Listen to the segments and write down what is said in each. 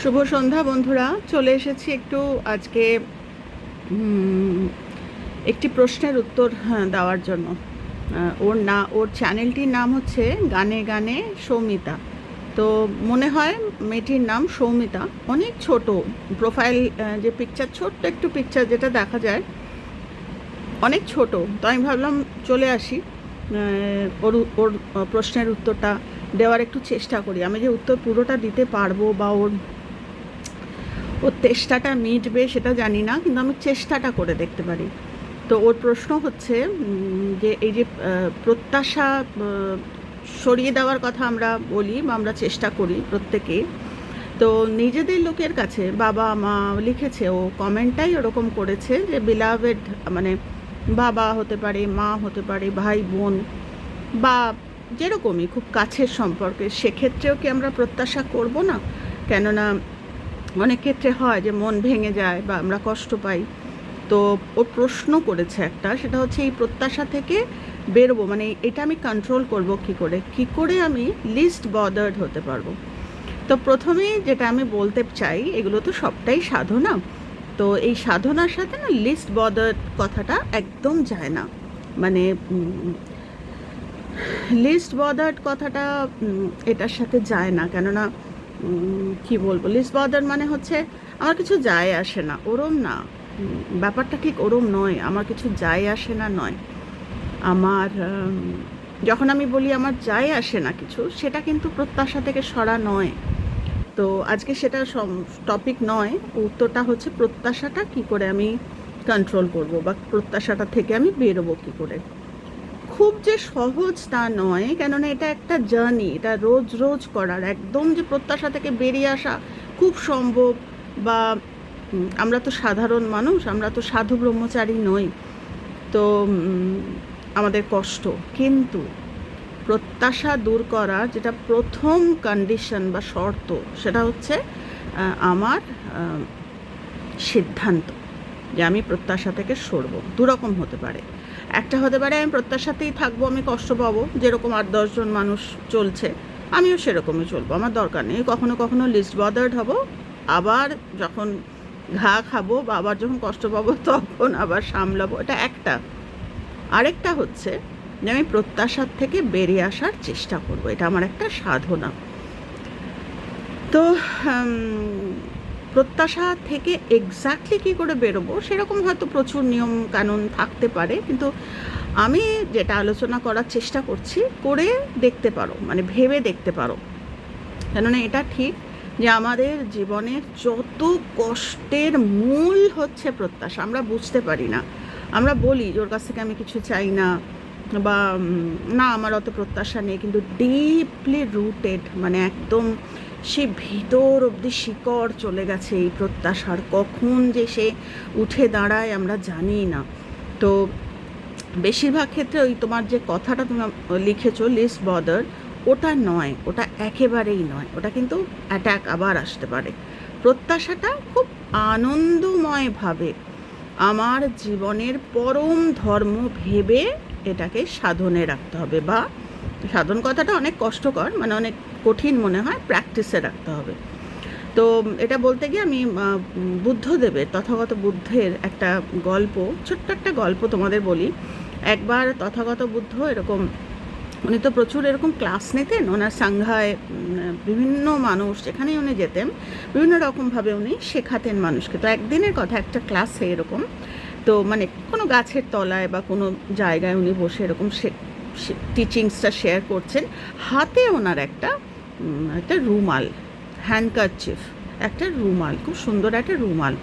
শুভ সন্ধ্যা বন্ধুরা। চলে এসেছি একটু আজকে একটি প্রশ্নের উত্তর হ্যাঁ, দেওয়ার জন্য। ওর না ওর চ্যানেলটির নাম হচ্ছে গানে গানে সৌমিতা। তো মনে হয় মেয়েটির নাম সৌমিতা। অনেক ছোট। প্রোফাইল যে পিকচার ছোট্ট একটু পিকচার যেটা দেখা যায় অনেক ছোট। তো আমি ভাবলাম চলে আসি। ওর ওর প্রশ্নের উত্তরটা দেওয়ার একটু চেষ্টা করি। আমি যে উত্তর পুরোটা দিতে পারব বা ওর ওর চেষ্টাটা মিটবে সেটা জানি না, কিন্তু আমি চেষ্টাটা করে দেখতে পারি। তো ওর প্রশ্ন হচ্ছে যে এই যে প্রত্যাশা সরিয়ে দেওয়ার কথা আমরা বলি বা আমরা চেষ্টা করি প্রত্যেকে, তো নিজেদের লোকের কাছে বাবা মা লিখেছে, ও কমেন্টটাই ওরকম করেছে যে বিলাভেড মানে বাবা হতে পারে, মা হতে পারে, ভাই, বোন বা যেরকমই খুব কাছের সম্পর্কে, সেক্ষেত্রেও কি আমরা প্রত্যাশা করব না? কেননা অনেক ক্ষেত্রে হয় যে মন ভেঙে যায় বা আমরা কষ্ট পাই। তো ও প্রশ্ন করেছে একটা, সেটা হচ্ছে এই প্রত্যাশা থেকে বেরোবো মানে এটা আমি কন্ট্রোল করব কি করে? কি করে আমি লিস্ট বদার্ড হতে পারব? তো প্রথমেই যেটা আমি বলতে চাই, এগুলো তো সবটাই সাধনা। তো এই সাধনার সাথে না লিস্ট বদার্ড কথাটা একদম যায় না। মানে লিস্ট বদার্ড কথাটা এটার সাথে যায় না। কেননা কি বলব? লিস্ট বদার্ড মানে হচ্ছে আমার কিছু যায় আসে না, ওরম না। ব্যাপারটা ঠিক ওরম নয়, আমার কিছু যায় আসে না নয়। আমার যখন আমি বলি আমার যায় আসে না কিছু, সেটা কিন্তু প্রত্যাশা থেকে সরা নয়। তো আজকে সেটা টপিক নয়, উত্তরটা হচ্ছে প্রত্যাশাটা কি করে আমি কন্ট্রোল করব বা প্রত্যাশাটা থেকে আমি বেরোবো কি করে। খুব যে সহজ তা নয়, কেননা এটা একটা জার্নি এটা রোজ রোজ করার। একদম যে প্রত্যাশা থেকে বেরিয়ে আসা খুব সম্ভব বা আমরা তো সাধারণ মানুষ, আমরা তো সাধু ব্রহ্মচারী নই। তো আমাদের কষ্ট। কিন্তু প্রত্যাশা দূর করা যেটা প্রথম কন্ডিশন বা শর্ত, সেটা হচ্ছে আমার সিদ্ধান্ত যে আমি প্রত্যাশা থেকে সরব। দুরকম হতে পারে। একটা হতে পারে আমি প্রত্যাশাতেই থাকব, আমি কষ্ট পাবো, যেরকম আট দশজন মানুষ চলছে, আমিও সেরকমই চলবো, আমার দরকার নেই। কখনো কখনো লিস্ট বদার্ড হব, আবার যখন ঘা খাব বা আবার যখন কষ্ট পাবো, তখন আবার সামলাবো, এটা একটা। আরেকটা হচ্ছে যে আমি প্রত্যাশার থেকে বেরিয়ে আসার চেষ্টা করব, এটা আমার একটা সাধনা। তো প্রত্যাশা থেকে এক্স্যাক্টলি কী করে বেরোবো, সেরকম হয়তো প্রচুর নিয়ম কানুন থাকতে পারে, কিন্তু আমি যেটা আলোচনা করার চেষ্টা করছি, করে দেখতে পারো মানে ভেবে দেখতে পারো। কেননা এটা ঠিক যে আমাদের জীবনের যত কষ্টের মূল হচ্ছে প্রত্যাশা, আমরা বুঝতে পারি না। আমরা বলি যে ওর কাছ থেকে আমি কিছু চাই না, বা না, আমার অত প্রত্যাশা নেই, কিন্তু ডিপলি রুটেড মানে একদম সে ভিতর অবধি শিকড় চলে গেছে, এই প্রত্যাশার। কখন যে সে উঠে দাঁড়ায় আমরা জানি না। তো বেশিরভাগ ক্ষেত্রে ওই তোমার যে কথাটা তুমি লিখেছো লিস বদার ওটা নয়, ওটা একেবারেই নয়। ওটা কিন্তু অ্যাটাক আবার আসতে পারে। প্রত্যাশাটা খুব আনন্দময়ভাবে আমার জীবনের পরম ধর্ম ভেবে এটাকে সাধনে রাখতে হবে বা সাধন কথাটা অনেক কষ্টকর মানে অনেক কঠিন মনে হয় প্র্যাকটিসে রাখতে হবে। তো এটা বলতে গিয়ে আমি বুদ্ধদেবের, তথাগত বুদ্ধের একটা গল্প, ছোট্ট একটা গল্প তোমাদের বলি। একবার তথাগত বুদ্ধ এরকম, উনি তো প্রচুর এরকম ক্লাস নিতেন, ওনার সাংঘায় বিভিন্ন মানুষ যেখানেই উনি যেতেন, বিভিন্ন রকমভাবে উনি শেখাতেন মানুষকে। তো একদিনের কথা, একটা ক্লাসে এরকম, তো মানে কোনো গাছের তলায় বা কোনো জায়গায় উনি বসে এরকম টিচিংসটা শেয়ার করছেন, হাতে ওনার একটা একটা রুমাল হ্যান্ডকারচিফ একটা রুমাল, খুব সুন্দর একটা রুমাল।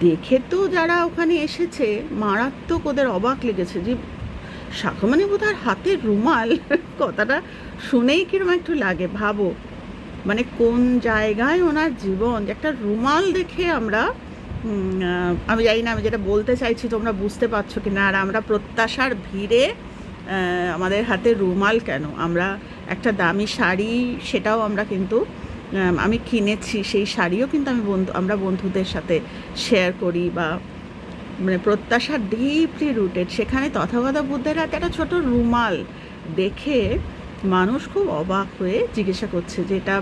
দেখে তো যারা ওখানে এসেছে, মারাত্মক ওদের অবাক লেগেছে যে শাখামানি বোধহয় হাতের রুমাল? কথাটা শুনেই কিরম একটু লাগে, ভাবো। মানে কোন জায়গায় ওনার জীবন? একটা রুমাল দেখে আমরা আমি জানি না, আমি যেটা বলতে চাইছি তোমরা বুঝতে পারছ কি না আর আমরা প্রত্যাশার ভিড়ে আমাদের হাতে রুমাল কেন? আমরা একটা দামি শাড়ি, সেটাও আমরা কিন্তু, আমি কিনেছি, সেই শাড়িও কিন্তু আমি বন্ধু, আমরা বন্ধুদের সাথে শেয়ার করি বা মানে প্রত্যাশা ডিপলি রুটেড সেখানে তথাগত বুদ্ধের হাতে একটা ছোট রুমাল দেখে মানুষ খুব অবাক হয়ে জিজ্ঞাসা করছে যে এটা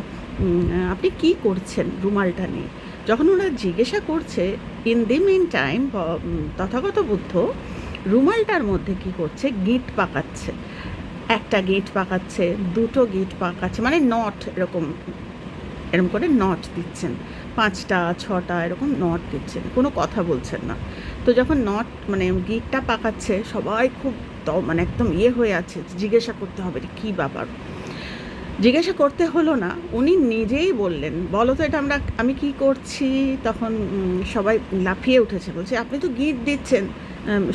আপনি কি করছেন রুমালটা নিয়ে? যখন ওরা জিজ্ঞাসা করছে in the meantime Tathagata Buddha রুমালটার মধ্যে কি করছে? গিট পাকাচ্ছে। একটা গিট পাকাচ্ছে, দুটো গিট পাকাচ্ছে মানে নট এরকম এরকম করে নট দিচ্ছেন। পাঁচটা, ছটা এরকম নট দিচ্ছেন, কোনো কথা বলছেন না। তো যখন নট মানে গিটটা পাকাচ্ছে, সবাই খুব মানে একদম ইয়ে হয়ে আছে, জিজ্ঞাসা করতে হবে কী ব্যাপার? জিজ্ঞাসা করতে হলো না, উনি নিজেই বললেন, বলো তো এটা আমরা, আমি কি করছি? তখন সবাই লাফিয়ে উঠেছে, বলছে, আপনি তো গিট দিচ্ছেন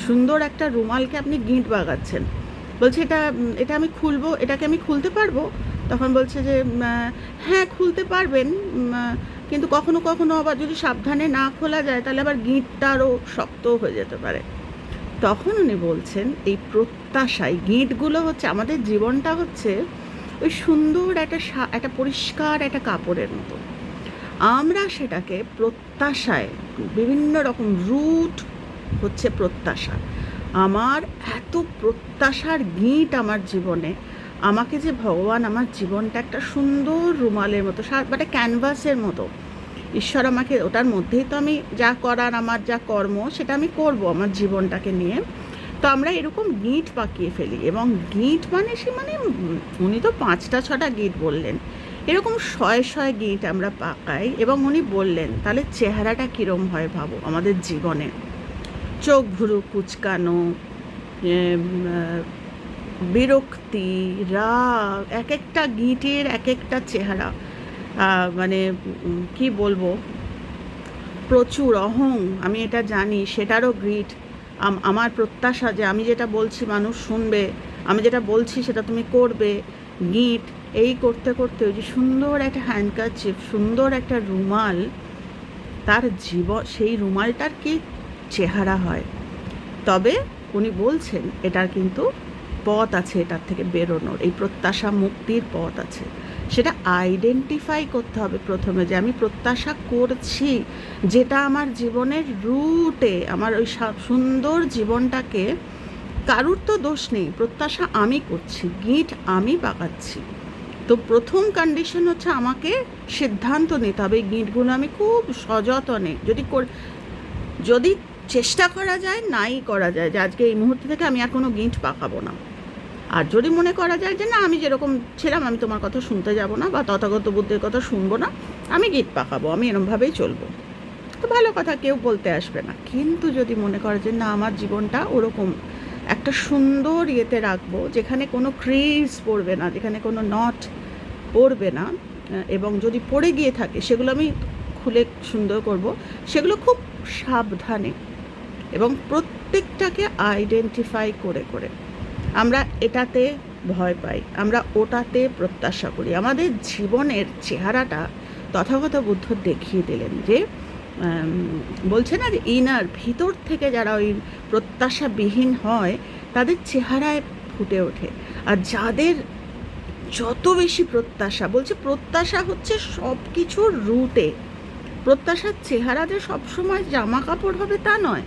সুন্দর একটা রুমালকে আপনি গিট বাগাচ্ছেন। বলছে, এটা এটা আমি খুলবো, এটাকে আমি খুলতে পারব? তখন বলছে যে হ্যাঁ খুলতে পারবেন কিন্তু কখনো কখনো আবার যদি সাবধানে না খোলা যায়, তাহলে আবার গিঁটটা আরও শক্ত হয়ে যেতে পারে। তখন উনি বলছেন, এই প্রত্যাশায় গিঁটগুলো হচ্ছে, আমাদের জীবনটা হচ্ছে ওই সুন্দর একটা একটা পরিষ্কার একটা কাপড়ের মতো। আমরা সেটাকে প্রত্যাশায়, বিভিন্ন রকম রুট হচ্ছে প্রত্যাশা। আমার এত প্রত্যাশার গিঁট আমার জীবনে। আমাকে যে ভগবান আমার জীবনটা একটা সুন্দর রুমালের মতো মানে ক্যানভাসের মতো। ঈশ্বর আমাকে, ওটার মধ্যেই তো আমি যা করার, আমার যা কর্ম, সেটা আমি করব আমার জীবনটাকে নিয়ে। তো আমরা এরকম গিঁট পাকিয়ে ফেলি এবং গিঁট মানে সে মানে উনি তো পাঁচটা, ছটা গিঁট বললেন। এরকম শয়ে শয়ে গিঁট আমরা পাকাই এবং উনি বললেন, তাহলে চেহারাটা কীরম হয় ভাবো আমাদের জীবনে? চোখ ভুরু কুচকানো বিরক্তি, রাগ এক একটা গিঁটের এক একটা চেহারা মানে কি বলব? প্রচুর অহং, আমি এটা জানি, সেটারও গ্রিট। আম- আমার প্রত্যাশা যে আমি যেটা বলছি মানুষ শুনবে, আমি যেটা বলছি সেটা তুমি করবে। গিট, এই করতে করতে ওই যে সুন্দর একটা হ্যান্ডকাচিপ সুন্দর একটা রুমাল, তার জীবন সেই রুমালটার কি চেহারা হয়। তবে উনি বলছেন, এটার কিন্তু পথ আছে এটার থেকে বেরোনোর। এই প্রত্যাশা মুক্তির পথ আছে। সেটা আইডেন্টিফাই করতে হবে প্রথমে যে আমি প্রত্যাশা করছি যেটা আমার জীবনের রুটে আমার ওই সুন্দর জীবনটাকে কারুর তো দোষ নেই। প্রত্যাশা আমি করছি, গিট আমি পাকাচ্ছি তো প্রথম কন্ডিশন হচ্ছে আমাকে সিদ্ধান্ত নিতে হবে। এই গিঁটগুলো আমি খুব সযতনে যদি যদি চেষ্টা করা যায়, নাই করা যায়। যে আজকে এই মুহূর্ত থেকে আমি আর কোনো গিঁট পাকাবো না। আর যদি মনে করা যায় যে, না, আমি যেরকম ছিলাম, আমি তোমার কথা শুনতে যাব না বা তথাগত বুদ্ধের কথা শুনব না, আমি গিট পাকাবো, আমি এরমভাবেই চলবো। তো ভালো কথা, কেউ বলতে আসবে না। কিন্তু যদি মনে করে যে, না, আমার জীবনটা ওরকম একটা সুন্দর ইয়েতে রাখব, যেখানে কোনো ক্রিজ পড়বে না, যেখানে কোনো নট পড়বে না এবং যদি পড়ে গিয়ে থাকে, সেগুলো আমি খুলে সুন্দর করব, সেগুলো খুব সাবধানে এবং প্রত্যেকটাকে আইডেন্টিফাই করে করে। আমরা এটাতে ভয় পাই, আমরা ওটাতে প্রত্যাশা করি। আমাদের জীবনের চেহারাটা তথাগত বুদ্ধ দেখিয়ে দিলেন যে বলছে না যে ইনার ভিতর থেকে যারা ওই প্রত্যাশাবিহীন হয়, তাদের চেহারায় ফুটে ওঠে। আর যাদের যত বেশি প্রত্যাশা, বলছে প্রত্যাশা হচ্ছে সব কিছুর রুটে প্রত্যাশার চেহারা যে সবসময় জামা কাপড় হবে তা নয়।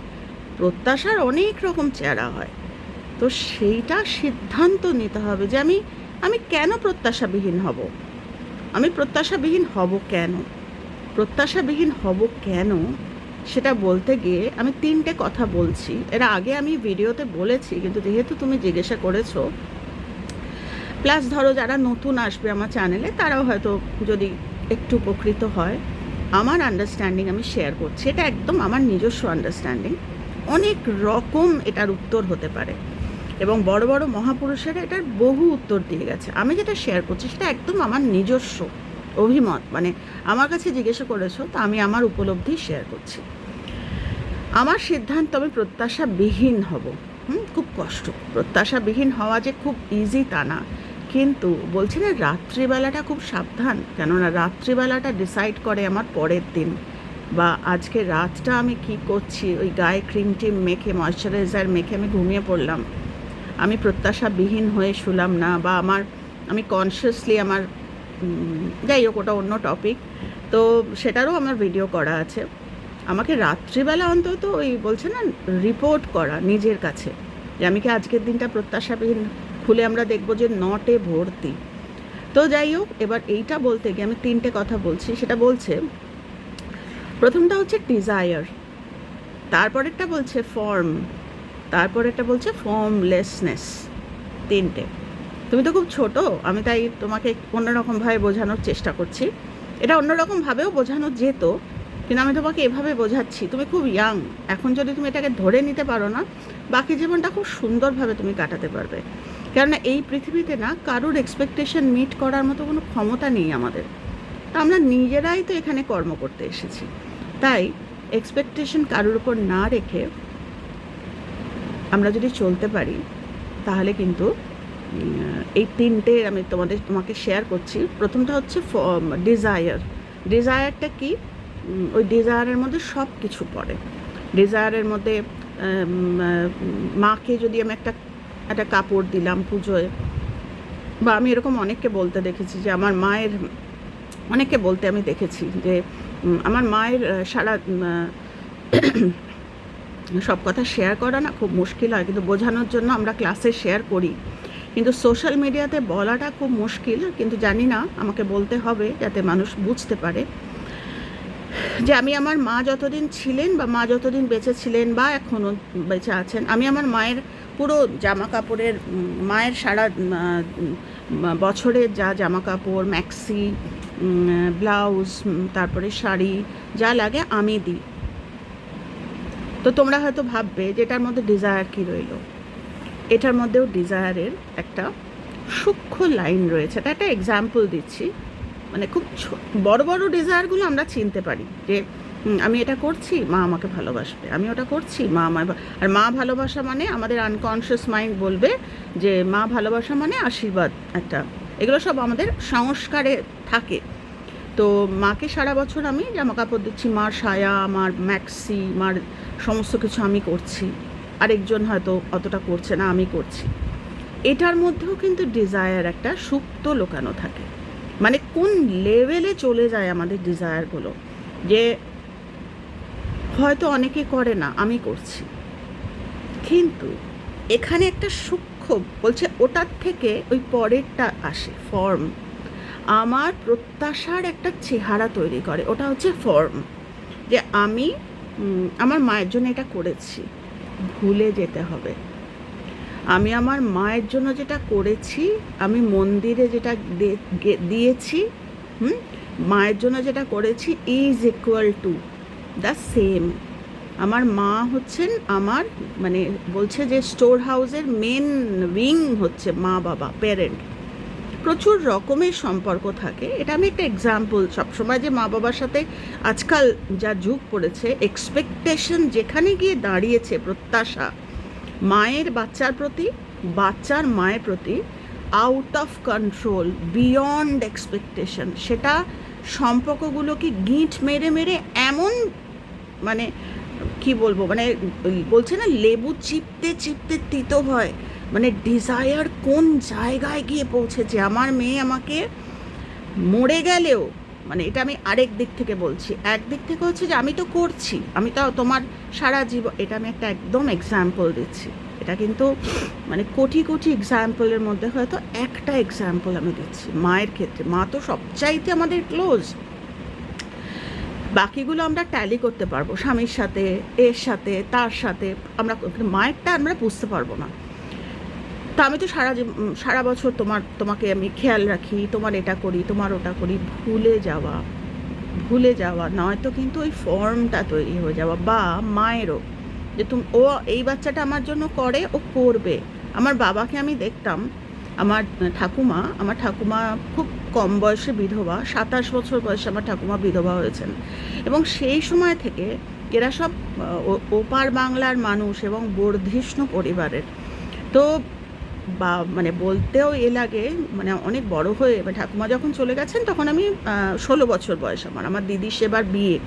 প্রত্যাশার অনেক রকম চেহারা হয়। তো সেইটা সিদ্ধান্ত নিতে হবে যে আমি আমি কেন প্রত্যাশাবিহীন হব? আমি প্রত্যাশাবিহীন হব কেন? প্রত্যাশাবিহীন হব কেন? সেটা বলতে গিয়ে আমি তিনটে কথা বলছি। এর আগে আমি ভিডিওতে বলেছি, কিন্তু যেহেতু তুমি জিজ্ঞাসা করেছ, প্লাস ধরো যারা নতুন আসবে আমার চ্যানেলে, তারাও হয়তো যদি একটু উপকৃত হয়, আমার আন্ডারস্ট্যান্ডিং আমি শেয়ার করছি। এটা একদম আমার নিজস্ব আন্ডারস্ট্যান্ডিং অনেক রকম এটার উত্তর হতে পারে। এবং বড় বড় মহাপুরুষেরা এটার বহু উত্তর দিয়ে গেছে। আমি যেটা শেয়ার করছি সেটা একদম আমার নিজস্ব অভিমত। মানে আমার কাছে জিজ্ঞাসা করেছ তা আমি আমার উপলব্ধি শেয়ার করছি। আমার সিদ্ধান্ত আমি প্রত্যাশাবিহীন হব। হুম? খুব কষ্ট। প্রত্যাশাবিহীন হওয়া যে খুব ইজি তা না। কিন্তু বলছি না রাত্রিবেলাটা খুব সাবধান। কেননা রাত্রিবেলাটা ডিসাইড করে আমার পরের দিন। বা আজকে রাতটা আমি কি করছি? ওই গায়ে ক্রিম টিম মেখে ময়শ্চারাইজার মেখে আমি ঘুমিয়ে পড়লাম। আমি প্রত্যাশাবিহীন হয়ে শুলাম না বা আমার, আমি কনসিয়াসলি আমার যাই হোক, ওটা অন্য টপিক তো সেটারও আমার ভিডিও করা আছে। আমাকে রাত্রিবেলা অন্তত ওই বলছে না রিপোর্ট করা নিজের কাছে। যে আমি কি আজকের দিনটা প্রত্যাশাবিহীন? খুলে আমরা দেখব যে নটে ভর্তি। তো যাই হোক, এবার এইটা বলতে গিয়ে আমি তিনটে কথা বলছি। সেটা বলছে প্রথমটা হচ্ছে ডিজায়ার তারপরেরটা বলছে ফর্ম তারপরেরটা বলছে ফর্মলেসনেস তিনটে। তুমি তো খুব ছোট, আমি তাই তোমাকে অন্যরকমভাবে বোঝানোর চেষ্টা করছি। এটা অন্যরকমভাবেও বোঝানো যেত, কিন্তু আমি তোমাকে এভাবে বোঝাচ্ছি, তুমি খুব ইয়াং এখন যদি তুমি এটাকে ধরে নিতে পারো না, বাকি জীবনটা খুব সুন্দরভাবে তুমি কাটাতে পারবে। কেননা এই পৃথিবীতে না কারোর এক্সপেকটেশন মিট করার মতো কোনো ক্ষমতা নেই আমাদের। তা আমরা নিজেরাই তো এখানে কর্ম করতে এসেছি। তাই এক্সপেকটেশন কারোর উপর না রেখে আমরা যদি চলতে পারি, তাহলে কিন্তু এই তিনটে আমি তোমাদের, তোমাকে শেয়ার করছি। প্রথমটা হচ্ছে ডিজায়ার ডিজায়ারটা কি? ওই ডিজায়ারের মধ্যে সব কিছু পড়ে। ডিজায়ারের মধ্যে মাকে যদি আমি একটা একটা কাপড় দিলাম পুজোয়, বা আমি এরকম অনেককে বলতে দেখেছি যে, আমার মায়ের, অনেককে বলতে আমি দেখেছি যে আমার মায়ের সারা সব কথা শেয়ার করা না খুব মুশকিল হয়, কিন্তু বোঝানোর জন্য আমরা ক্লাসে শেয়ার করি। কিন্তু সোশ্যাল মিডিয়াতে বলাটা খুব মুশকিল, কিন্তু জানি না, আমাকে বলতে হবে যাতে মানুষ বুঝতে পারে। যে আমি আমার মা যতদিন ছিলেন বা মা যতদিন বেঁচে ছিলেন বা এখনও বেঁচে আছেন, আমি আমার মায়ের পুরো জামা কাপড়ের মায়ের সারা বছরের যা জামা কাপড় ম্যাক্সি ব্লাউজ তারপরে শাড়ি, যা লাগে আমি দিই। তো তোমরা হয়তো ভাববে যে এটার মধ্যে ডিজায়ার কি রইল? এটার মধ্যেও ডিজায়ারের একটা সূক্ষ্ম লাইন রয়েছে। এটা একটা এক্সাম্পল দিচ্ছি। মানে খুব বড় বড় ডিজায়ারগুলো আমরা চিনতে পারি যে আমি এটা করছি, মা আমাকে ভালোবাসবে। আমি ওটা করছি, মা আমায় আর মা ভালোবাসা মানে আমাদের আনকনশিয়াস মাইন্ড বলবে যে, মা ভালোবাসা মানে আশীর্বাদ একটা এগুলো সব আমাদের সংস্কারে থাকে। তো মাকে সারা বছর আমি জামা কাপড় দিচ্ছি, মার সায়া আমার ম্যাক্সি মার সমস্ত কিছু আমি করছি। আরেকজন হয়তো অতটা করছে না, আমি করছি। এটার মধ্যেও কিন্তু ডিজায়ার একটা সুপ্ত লোকানো থাকে। মানে কোন লেভেলে চলে যায় আমাদের ডিজায়ারগুলো যে হয়তো অনেকে করে না, আমি করছি। কিন্তু এখানে একটা সূক্ষ্ম বলছে ওটার থেকে ওই পরেরটা আসে ফর্ম আমার প্রত্যাশার একটা চেহারা তৈরি করে, ওটা হচ্ছে ফর্ম যে আমি আমার মায়ের জন্য এটা করেছি, ভুলে যেতে হবে। আমি আমার মায়ের জন্য যেটা করেছি, আমি মন্দিরে যেটা দিয়েছি, হুম? মায়ের জন্য যেটা করেছি is equal to the same আমার মা হচ্ছেন আমার মানে বলছে যে স্টোর হাউসের মেন উইং হচ্ছে মা বাবা, প্যারেন্ট। প্রচুর রকমের সম্পর্ক থাকে। এটা আমি একটা এক্সাম্পল সবসময় যে মা বাবার সাথে আজকাল যা যুগ পড়েছে এক্সপেকটেশন যেখানে গিয়ে দাঁড়িয়েছে প্রত্যাশা, মায়ের বাচ্চার প্রতি, বাচ্চার মায়ের প্রতি out of control beyond expectation সেটা সম্পর্কগুলোকে গিঁট মেরে মেরে এমন মানে কি বলব মানে বলছে না, লেবু চিপতে চিপতে তিতো হয় মানে ডিজায়ার কোন জায়গায় গিয়ে পৌঁছেছে? আমার মেয়ে আমাকে মরে গেলেও মানে এটা আমি আরেক দিক থেকে বলছি একদিক থেকে হচ্ছে যে আমি তো করছি, আমি তো তোমার সারা জীবন এটা আমি একটা একদম এক্সাম্পল দিচ্ছি। এটা কিন্তু মানে কোটি কোটি এক্সাম্পলের মধ্যে হয়তো একটা এক্সাম্পল আমি দিচ্ছি, মায়ের ক্ষেত্রে। মা তো সবচাইতে আমাদের ক্লোজ বাকিগুলো আমরা ট্যালি করতে পারব। স্বামীর সাথে, এর সাথে, তার সাথে। আমরা মায়েরটা আমরা বুঝতে পারব না। তা আমি তো সারা সারা বছর তোমার, তোমাকে আমি খেয়াল রাখি, তোমার এটা করি, তোমার ওটা করি, ভুলে যাওয়া ভুলে যাওয়া। নয়তো কিন্তু ওই ফর্মটা তৈরি হয়ে যাওয়া। বা মায়েরও, যে তুমি, ও এই বাচ্চাটা আমার জন্য করে, ও করবে। আমার বাবাকে আমি দেখতাম আমার ঠাকুমা আমার ঠাকুমা খুব কম বয়সে বিধবা, সাতাশ বছর বয়সে আমার ঠাকুমা বিধবা হয়েছেন। এবং সেই সময় থেকে এরা সব ওপার বাংলার মানুষ এবং বর্ধিষ্ণু পরিবারের। তো বা মানে বলতেও এ লাগে মানে অনেক বড় হয়ে ঠাকুমা যখন চলে গেছেন, তখন আমি ষোলো বছর বয়স আমার আমার দিদির সেবার বিয়ে।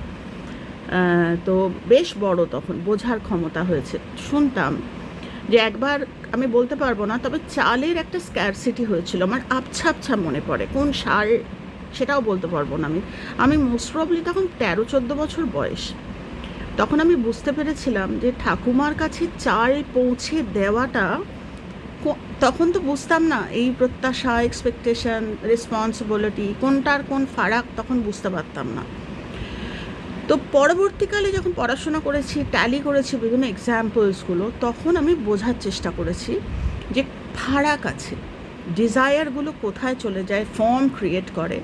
তো বেশ বড় তখন, বোঝার ক্ষমতা হয়েছে। শুনতাম যে একবার আমি বলতে পারব না, তবে চালের একটা স্ক্যারসিটি হয়েছিল। আমার আবছা আবছা মনে পড়ে। কোন সাল সেটাও বলতে পারব না আমি। আমি মোস্ট প্রবলি তখন তেরো চোদ্দ বছর বয়স। তখন আমি বুঝতে পেরেছিলাম যে ঠাকুমার কাছে চাল পৌঁছে দেওয়াটা তখন তো বুঝতাম না, এই প্রত্যাশা এক্সপেকটেশন রেসপন্সিবিলিটি কোনটার কোন ফারাক তখন বুঝতে পারতাম না। তো পরবর্তীকালে যখন পড়াশোনা করেছি ট্যালি করেছি বিভিন্ন এক্সাম্পলসগুলো তখন আমি বোঝার চেষ্টা করেছি যে ফারাক আছে। ডিজায়ারগুলো কোথায় চলে যায় ফর্ম ক্রিয়েট করে।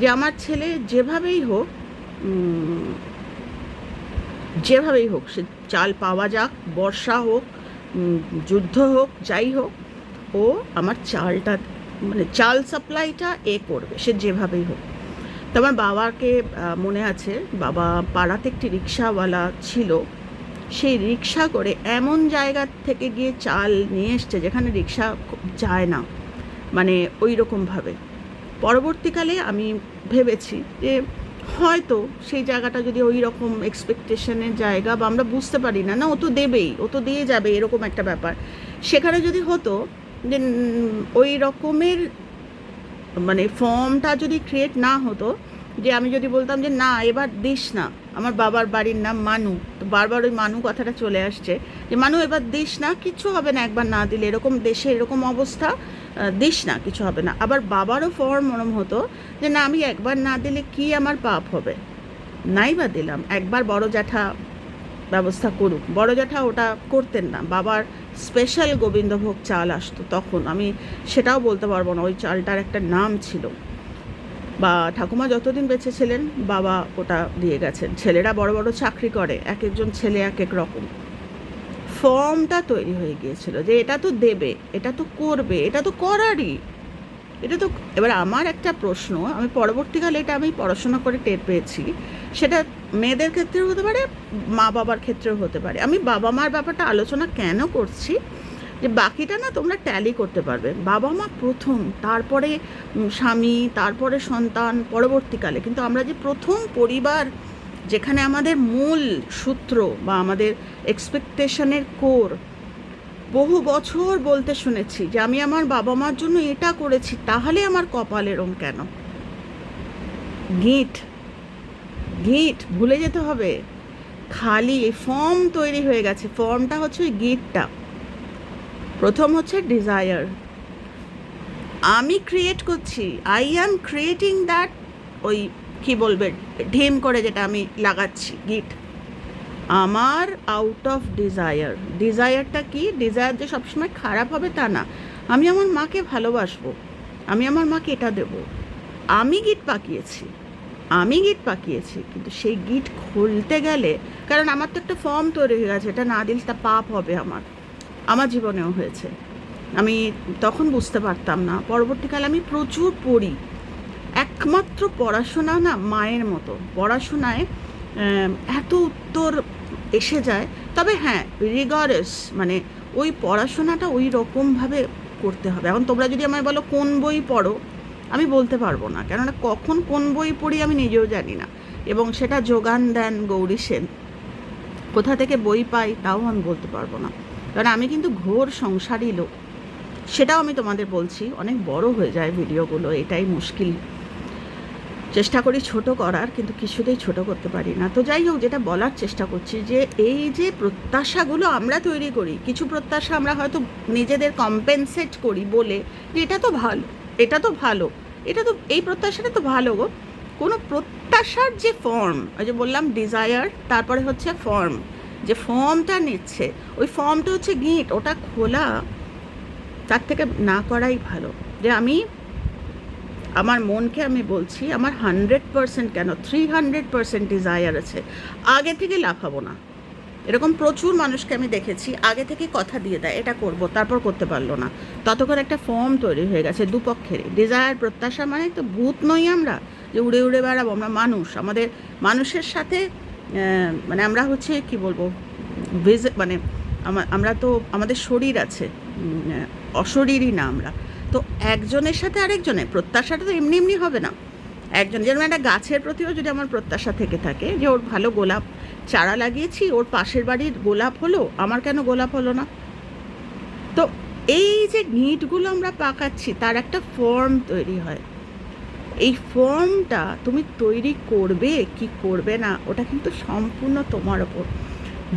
যে আমার ছেলে যেভাবেই হোক যেভাবেই হোক, সে চাল পাওয়া যাক, বর্ষা হোক যুদ্ধ হোক, যাই হোক, ও আমার চালটা মানে চাল সাপ্লাইটা এ করবে, সে যেভাবেই হোক। তো আমার বাবাকে মনে আছে, বাবা পাড়াতে একটি রিক্সাওয়ালা ছিল। সেই রিক্সা করে এমন জায়গা থেকে গিয়ে চাল নিয়ে এসছে যেখানে রিক্সা যায় না মানে ওই রকমভাবে পরবর্তীকালে আমি ভেবেছি যে হয়তো সেই জায়গাটা যদি ওই রকম এক্সপেকটেশনের জায়গা বা আমরা বুঝতে পারি না না ও তো দেবেই, ও তো দিয়ে যাবে, এরকম একটা ব্যাপার। সেখানে যদি হতো যে ওই রকমের মানে ফর্মটা যদি ক্রিয়েট না হতো, যে আমি যদি বলতাম যে না, এবার দিস না, আমার বাবার বাড়ির নাম মানু, তো বারবার ওই মানু কথাটা চলে আসছে, যে মানু এবার দিস না, কিছু হবে না একবার না দিলে, এরকম দেশে এরকম অবস্থা দিস না, কিছু হবে না। আবার বাবারও ফর্ম মরম হতো, যে না, আমি একবার না দিলে কি আমার পাপ হবে? নাই বা দিলাম, একবার বড় জ্যাঠা ব্যবস্থা করুক। বড় জ্যাঠা ওটা করতেন না। বাবার স্পেশাল গোবিন্দভোগ চাল আসতো তখন। আমি সেটাও বলতে পারব না। ওই চালটার একটা নাম ছিল। বা ঠাকুমা যতদিন বেঁচে ছিলেন, বাবা ওটা দিয়ে গেছেন। ছেলেরা বড় বড় চাকরি করে, এক একজন ছেলে এক এক রকম। ফর্মটা তৈরি হয়ে গিয়েছিল যে এটা তো দেবে, এটা তো করবে, এটা তো করারই। এটা তো এবার আমার একটা প্রশ্ন, আমি পরবর্তীকালে এটা আমি পড়াশোনা করে টের পেয়েছি, সেটা মেয়েদের ক্ষেত্রেও হতে পারে, মা বাবার ক্ষেত্রেও হতে পারে। আমি বাবা মার ব্যাপারটা আলোচনা কেন করছি? যে বাকিটা না তোমরা ট্যালি করতে পারবে। বাবা মা প্রথম, তারপরে স্বামী, তারপরে সন্তান, পরবর্তীকালে। কিন্তু আমরা যে প্রথম পরিবার, যেখানে আমাদের মূল সূত্র বা আমাদের এক্সপেকটেশনের কোর বহু বছর বলতে শুনেছি যে আমি আমার বাবা মার জন্য এটা করেছি, তাহলে আমার কপাল এরম কেন? গিট গিট, ভুলে যেতে হবে। খালি ফর্ম তৈরি হয়ে গেছে, ফর্মটা হচ্ছে ওই গিটটা। প্রথম হচ্ছে ডিজায়ার। আমি ক্রিয়েট করছি আই অ্যাম ক্রিয়েটিং দ্যাট ওই কি বলবে, ঢিম করে যেটা আমি লাগাচ্ছি, গিট। আমার আউট অফ ডিজায়ার ডিজায়ারটা কি? ডিজায়ার যে সবসময় খারাপ হবে তা না। আমি আমার মাকে ভালোবাসবো। আমি আমার মাকে এটা দেব। আমি গিট পাকিয়েছি। আমি গিট পাকিয়েছি। কিন্তু সেই গিট খুলতে গেলে, কারণ আমার তো একটা ফর্ম তৈরি হয়ে গেছে, এটা না দিলে তা পাপ হবে আমার। আমার জীবনেও হয়েছে। আমি তখন বুঝতে পারতাম না। পরবর্তীকালে আমি প্রচুর পড়ি। একমাত্র পড়াশোনা না, মায়ের মতো। পড়াশোনায় এত উত্তর এসে যায়, তবে হ্যাঁ রিগারেস মানে ওই পড়াশোনাটা ওই রকমভাবে করতে হবে। এখন তোমরা যদি আমায় বলো কোন বই পড়ো, আমি বলতে পারব না। কেননা কখন কোন বই পড়ি আমি নিজেও জানি না। এবং সেটা যোগান দেন গৌরী সেন। কোথা থেকে বই পাই তাও আমি বলতে পারব না। কারণ আমি কিন্তু ঘোর সংসারী লোক। সেটাও আমি তোমাদের বলছি, অনেক বড় হয়ে যায় ভিডিওগুলো এটাই মুশকিল। চেষ্টা করি ছোট করার, কিন্তু কিছুতেই ছোট করতে পারি না। তো যাই হোক, যেটা বলার চেষ্টা করছি যে, এই যে প্রত্যাশাগুলো আমরা তৈরি করি, কিছু প্রত্যাশা আমরা হয়তো নিজেদের কম্পেনসেট করি বলে, যে এটা তো ভালো, এটা তো ভালো, এটা তো, এই প্রত্যাশাটা তো ভালো গো। কোনো প্রত্যাশার যে ফর্ম ওই যে বললাম ডিজায়ার তারপরে হচ্ছে ফর্ম যে ফর্মটা নিচ্ছে, ওই ফর্মটা হচ্ছে গিট, ওটা খোলা, তার থেকে না করাই ভালো। যে আমি আমার মনকে আমি বলছি, আমার হান্ড্রেড পার্সেন্ট কেন? থ্রি হান্ড্রেড পার্সেন্ট ডিজায়ার আছে। আগে থেকে লাফাবো না। এরকম প্রচুর মানুষকে আমি দেখেছি, আগে থেকে কথা দিয়ে দেয়, এটা করব, তারপর করতে পারল না। ততক্ষণ একটা ফর্ম তৈরি হয়ে গেছে দুপক্ষেরই। ডিজায়ার প্রত্যাশা মানে তো ভূত নই আমরা, যে উড়ে উড়ে বেড়াবো, আমরা মানুষ। আমাদের মানুষের সাথে মানে আমরা হচ্ছে, কি বলব ভিজ মানে আমা- আমরা তো, আমাদের শরীর আছে অশরীরই না আমরা। তো একজনের সাথে আরেকজনের, প্রত্যাশাটা তো এমনি এমনি হবে না। একজন, যেরকম একটা গাছের প্রতিও যদি আমার প্রত্যাশা থেকে থাকে যে ওর ভালো গোলাপ চারা লাগিয়েছি, ওর পাশের বাড়ির গোলাপ হলো, আমার কেন গোলাপ হলো না? তো এই যে নিটগুলো আমরা পাকাচ্ছি, তার একটা ফর্ম তৈরি হয়। এই ফর্মটা তুমি তৈরি করবে কি করবে না, ওটা কিন্তু সম্পূর্ণ তোমার ওপর।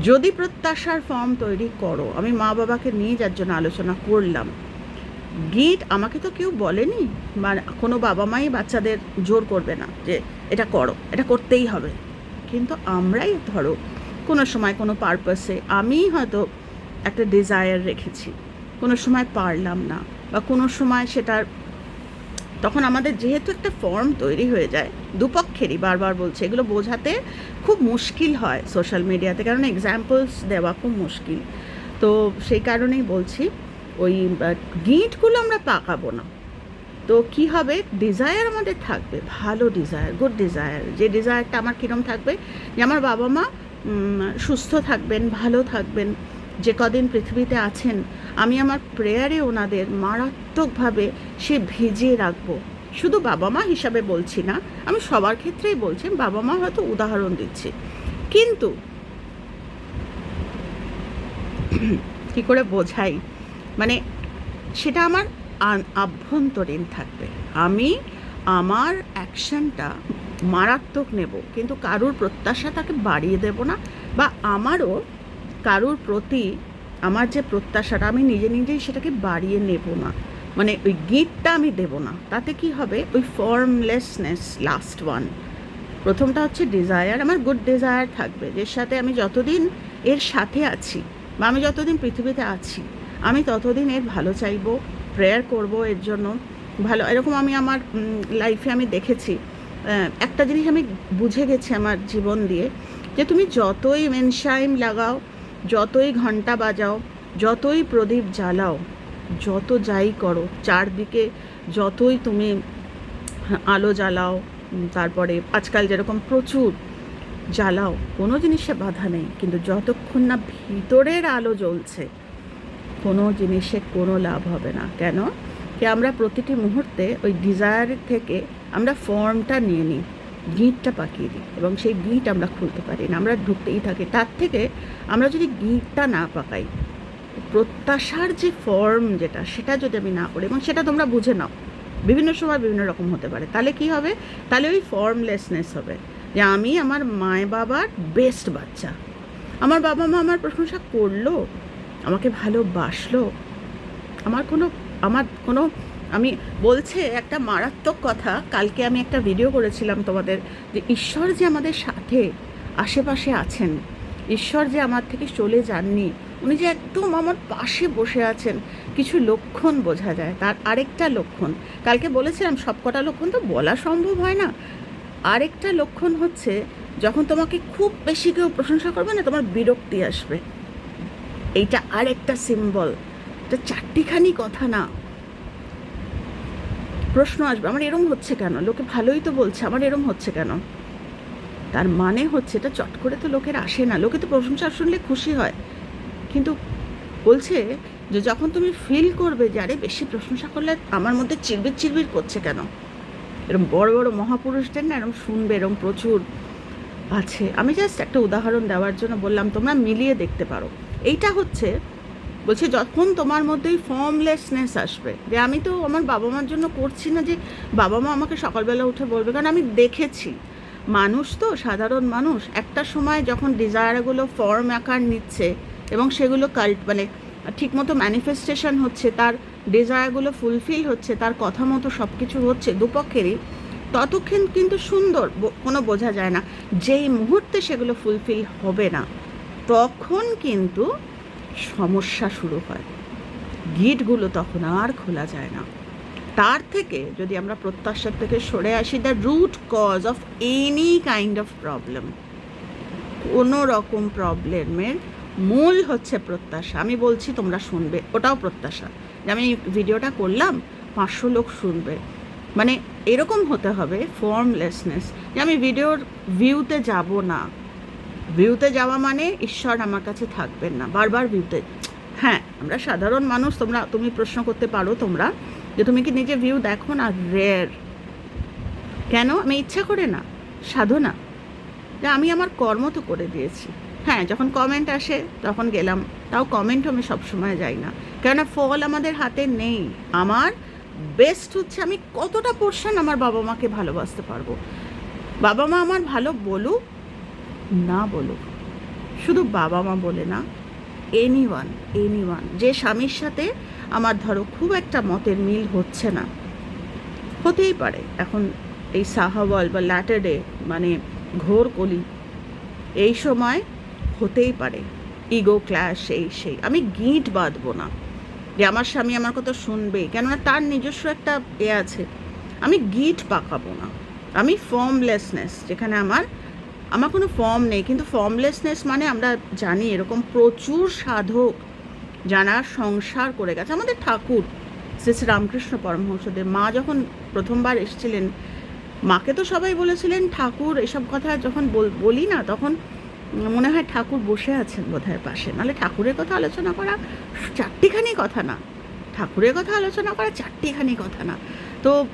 যদি প্রত্যাশার ফর্ম তৈরি করো, আমি মা বাবাকে নিয়ে যার জন্য আলোচনা করলাম গিট আমাকে তো কেউ বলেনি? মানে কোনো বাবা মাই বাচ্চাদের জোর করবে না যে এটা করো, এটা করতেই হবে। কিন্তু আমরাই ধরো, কোনো সময় কোনো পারপাসে আমি হয়তো একটা ডিজায়ার রেখেছি। কোনো সময় পারলাম না বা কোনো সময় সেটার, তখন আমাদের যেহেতু একটা ফর্ম তৈরি হয়ে যায়, দুপক্ষেরই বারবার বলছে, এগুলো বোঝাতে খুব মুশকিল হয় সোশ্যাল মিডিয়াতে কারণ এক্সাম্পলস দেওয়া খুব মুশকিল। তো সেই কারণেই বলছি ওই গিটগুলো আমরা পাকাবো না। তো কি হবে? ডিজায়ার আমাদের থাকবে, ভালো ডিজায়ার গুড ডিজায়ার যে ডিজায়ারটা আমার কীরকম থাকবে? যে আমার বাবা মা সুস্থ থাকবেন, ভালো থাকবেন, যে কদিন পৃথিবীতে আছেন, আমি আমার প্রেয়ারে ওনাদের মারাত্মকভাবে সে ভিজিয়ে রাখব। শুধু বাবা মা হিসাবে বলছি না, আমি সবার ক্ষেত্রেই বলছি, বাবা মা হয়তো উদাহরণ দিচ্ছি। কিন্তু, কি করে বোঝাই? মানে সেটা আমার আভ্যন্তরীণ থাকবে। আমি আমার অ্যাকশনটা মারাত্মক নেব, কিন্তু কারুর প্রত্যাশা তাকে বাড়িয়ে দেব না বা আমারও কারুর প্রতি আমার যে প্রত্যাশাটা আমি নিজে নিজেই সেটাকে বাড়িয়ে নেব না। মানে ওই গিটটা আমি দেব না। তাতে কি হবে? ওই ফর্মলেসনেস লাস্ট ওয়ান প্রথমটা হচ্ছে ডিজায়ার আমার গুড ডিজায়ার থাকবে। যের সাথে আমি যতদিন এর সাথে আছি বা আমি যতদিন পৃথিবীতে আছি আমি ততদিন এর ভালো চাইব প্রেয়ার করব এর জন্য। ভালো, এরকম আমি আমার লাইফে আমি দেখেছি। একটা জিনিস আমি বুঝে গেছি আমার জীবন দিয়ে, যে তুমি যতই মেনশাইম লাগাও, যতই ঘণ্টা বাজাও, যতই প্রদীপ জ্বালাও, যত যাই করো, চারদিকে যতই তুমি আলো জ্বালাও তারপরে আজকাল যেরকম প্রচুর জ্বালাও, কোনো জিনিসে বাধা নেই। কিন্তু যতক্ষণ না ভিতরের আলো জ্বলছে কোনো জিনিসে কোনো লাভ হবে না। কেন? কি আমরা প্রতিটি মুহূর্তে ওই ডিজায়ার থেকে আমরা ফর্মটা নিয়ে নিই, গিটটা পাকিয়ে দিই এবং সেই গিট আমরা খুলতে পারি না, আমরা ঢুকতেই থাকি। তার থেকে আমরা যদি গিটটা না পাকাই, প্রত্যাশার যে ফর্ম যেটা, সেটা যদি আমি না করি এবং সেটা তোমরা বুঝে নাও, বিভিন্ন সময় বিভিন্ন রকম হতে পারে, তাহলে কি হবে? তাহলে ওই ফর্মলেসনেস হবে যে আমি আমার মায় বাবার বেস্ট বাচ্চা। আমার বাবা মা আমার প্রশংসা করল আমাকে ভালোবাসলো? আমার কোনো আমার কোনো, আমি বলছে একটা মারাত্মক কথা, কালকে আমি একটা ভিডিও করেছিলাম তোমাদের যে ঈশ্বর যে আমাদের সাথে আশেপাশে আছেন, ঈশ্বর যে আমার থেকে চলে যাননি, উনি যে একদম আমার পাশে বসে আছেন, কিছু লক্ষণ বোঝা যায়, তার আরেকটা লক্ষণ। কালকে বলেছিলাম, সবকটা লক্ষণ তো বলা সম্ভব হয় না। আরেকটা লক্ষণ হচ্ছে, যখন তোমাকে খুব বেশি কেউ প্রশংসা করবে না, তোমার বিরক্তি আসবে। এইটা আর একটা সিম্বল এটা চারটিখানি কথা না। প্রশ্ন আসবে, আমার এরম হচ্ছে কেন? লোকে ভালোই তো বলছে, আমার এরম হচ্ছে কেন? তার মানে হচ্ছে, এটা চট করে তো লোকের আসে না। লোকে তো প্রশংসা শুনলে খুশি হয়। কিন্তু বলছে যে যখন তুমি ফিল করবে যে, আরে বেশি প্রশংসা করলে আমার মধ্যে চিরবির চিরবির করছে কেন? এরকম বড় বড় মহাপুরুষদের না এরকম শুনবে এরকম প্রচুর আছে। আমি জাস্ট একটা উদাহরণ দেওয়ার জন্য বললাম, তোমরা মিলিয়ে দেখতে পারো। এইটা হচ্ছে, বলছে যখন তোমার মধ্যে ওই ফর্মলেসনেস আসবে, যে আমি তো আমার বাবা মার জন্য করছি না যে বাবা মা আমাকে সকালবেলা উঠে বলবে, কারণ আমি দেখেছি। মানুষ তো, সাধারণ মানুষ, একটা সময় যখন ডিজায়ারগুলো ফর্ম আকার নিচ্ছে এবং সেগুলো কাল্ট মানে ঠিকমতো ম্যানিফেস্টেশন হচ্ছে, তার ডিজায়ারগুলো ফুলফিল হচ্ছে, তার কথা মতো সব কিছু হচ্ছে, দুপক্ষেরই ততক্ষণ কিন্তু সুন্দর কোনো বোঝা যায় না। যেই মুহূর্তে সেগুলো ফুলফিল হবে না, তখন কিন্তু সমস্যা শুরু হয়। গিটগুলো তখন আর খোলা যায় না। তার থেকে যদি আমরা প্রত্যাশার থেকে সরে আসি the root cause of any kind of problem কোনো রকম প্রবলেমের মূল হচ্ছে প্রত্যাশা। আমি বলছি তোমরা শুনবে, ওটাও প্রত্যাশা। যে আমি ভিডিওটা করলাম, পাঁচশো লোক শুনবে। মানে এরকম হতে হবে ফর্মলেসনেস যে আমি ভিডিওর ভিউতে যাব না। ভিউতে যাওয়া মানে ঈশ্বর আমার কাছে থাকবেন না। বারবার ভিউতে হ্যাঁ আমরা সাধারণ মানুষ, তোমরা তুমি প্রশ্ন করতে পারো তোমরা যে তুমি কি নিজে ভিউ দেখো না? রেয়ার কেন? আমি ইচ্ছা করে না। সাধনা। যে আমি আমার কর্ম তো করে দিয়েছি। হ্যাঁ যখন কমেন্ট আসে, তখন গেলাম। তাও কমেন্টও আমি সবসময় যাই না। কেননা ফল আমাদের হাতে নেই। আমার বেস্ট হচ্ছে আমি কতটা পোর্শন আমার বাবা মাকে ভালোবাসতে পারব। বাবা মা আমার ভালো বলুক, না বলুক, শুধু বাবা মা বলে না এনি ওয়ান এনি ওয়ান যে স্বামীর সাথে আমার ধরো খুব একটা মতের মিল হচ্ছে না, হতেই পারে। এখন এই সাহাওয়াল বা ল্যাটারডে মানে ঘোর কলি এই সময় হতেই পারে। ইগো ক্ল্যাশ এই, সেই, আমি গিঁট বাঁধবো না। যে আমার স্বামী আমার কথা শুনবে, কেননা তার নিজস্ব একটা এ আছে। আমি গিট পাকাবো না। আমি ফর্মলেসনেস যেখানে আমার আমার কোনো ফর্ম নেই। কিন্তু ফর্মলেসনেস মানে আমরা জানি এরকম প্রচুর সাধক যারা সংসার করে গেছে। আমাদের ঠাকুর, শ্রী শ্রী রামকৃষ্ণ পরমহংসদেব, মা যখন প্রথমবার এসেছিলেন, মাকে তো সবাই বলেছিলেন, ঠাকুর, এসব কথা যখন বলি না, তখন মনে হয় ঠাকুর বসে আছেন বোধহয় পাশে। নাহলে ঠাকুরের কথা আলোচনা করা চারটিখানি কথা না। ঠাকুরের কথা আলোচনা করা চারটিখানি কথা না। তো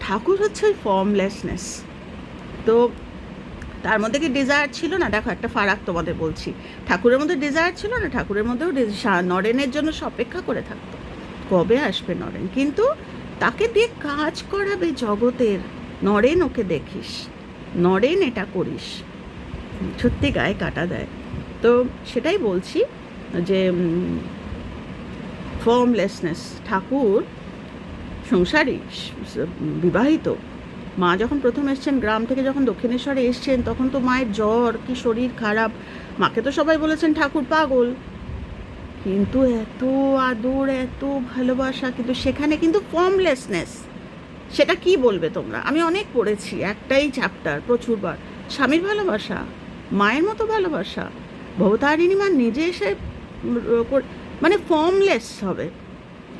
ঠাকুর হচ্ছে ওই ফর্মলেসনেস তো, তার মধ্যে কি ডিজায়ার ছিল না? দেখো, একটা ফারাক তোমাদের বলছি। ঠাকুরের মধ্যে ডিজায়ার ছিল না? ঠাকুরের মধ্যেও নরেনের জন্য অপেক্ষা করে থাকতো। কবে আসবে নরেন? কিন্তু তাকে দিয়ে কাজ করাবে জগতের। নরেন ওকে দেখিস। নরেন এটা করিস। সত্যি গায়ে কাটা দেয়। তো সেটাই বলছি যে ফর্মলেসনেস ঠাকুর সংসারী, বিবাহিত। মা যখন প্রথম এসছেন, গ্রাম থেকে যখন দক্ষিণেশ্বরে এসছেন, তখন তো মায়ের জ্বর, কি শরীর খারাপ। মাকে তো সবাই বলেছেন, ঠাকুর পাগল। কিন্তু এত আদর, এত ভালোবাসা, কিন্তু সেখানে কিন্তু ফর্মলেসনেস সেটা কি বলবে তোমরা? আমি অনেক পড়েছি, একটাই চ্যাপ্টার প্রচুরবার। স্বামীর ভালোবাসা। মায়ের মতো ভালোবাসা। ভবতারিণী মা নিজে এসে মানে ফর্মলেস হবে।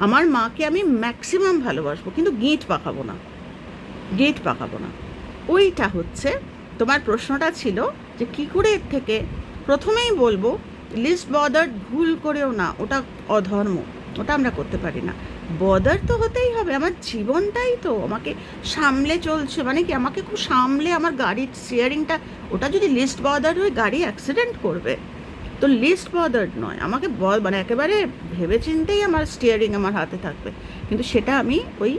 আমার মাকে আমি ম্যাক্সিমাম ভালোবাসবো, কিন্তু গিঁট পাকাবো না। গিট পাকাবো না। ওইটা হচ্ছে তোমার প্রশ্নটা ছিল যে কি করে এর থেকে প্রথমেই বলব লিস্ট বদার ভুল করেও না, ওটা অধর্ম, ওটা আমরা করতে পারি না। বদার তো হতেই হবে, আমার জীবনটাই তো আমাকে সামলে চলছে মানে কি আমাকে খুব সামলে আমার গাড়ির স্টিয়ারিংটা ওটা যদি লিস্ট বদার হয়ে গাড়ি অ্যাক্সিডেন্ট করবে, তো লিস্ট বদার্ড নয়, আমাকে মানে একেবারে ভেবে চিন্তেই আমার স্টিয়ারিং আমার হাতে থাকবে, কিন্তু সেটা আমি ওই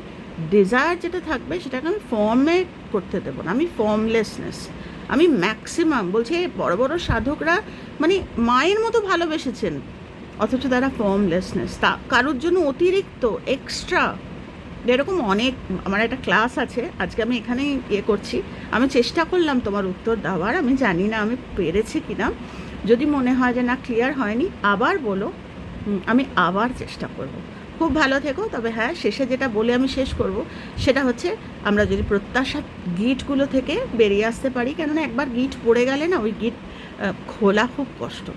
ডিজায়ার যেটা থাকবে সেটাকে আমি ফর্মে করতে দেবো না, আমি ফর্মলেসনেস আমি ম্যাক্সিমাম বলছি বড় বড় সাধকরা মানে মায়ের মতো ভালোবেসেছেন অথচ তারা ফর্মলেসনেস তা কারোর জন্য অতিরিক্ত এক্সট্রা এরকম অনেক, আমার একটা ক্লাস আছে, আজকে আমি এখানেই ইয়ে করছি। আমি চেষ্টা করলাম তোমার উত্তর দেওয়ার, আমি জানি না আমি পেরেছি কি না যদি মনে হয় যে না ক্লিয়ার হয়নি, আবার বলো। আমি আবার চেষ্টা করব। খুব ভালো থেকো, তবে হ্যাঁ শেষে যেটা বলে আমি শেষ করব, সেটা হচ্ছে আমরা যদি প্রত্যাশা গিটগুলো থেকে বেরিয়ে আসতে পারি, কেননা একবার গিট পড়ে গেলে না, ওই গিট খোলা খুব কষ্ট।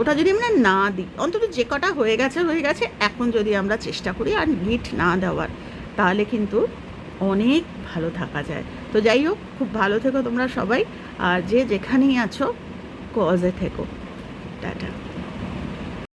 ওটা যদি আমরা না দিই, অন্তত যে কটা হয়ে গেছে হয়ে গেছে, এখন যদি আমরা চেষ্টা করি আর গিট না দেওয়ার, তাহলে কিন্তু অনেক ভালো থাকা যায়। তো যাই হোক, খুব ভালো থেকো তোমরা সবাই, আর যে যেখানেই আছো কজে থেকো। টাটা।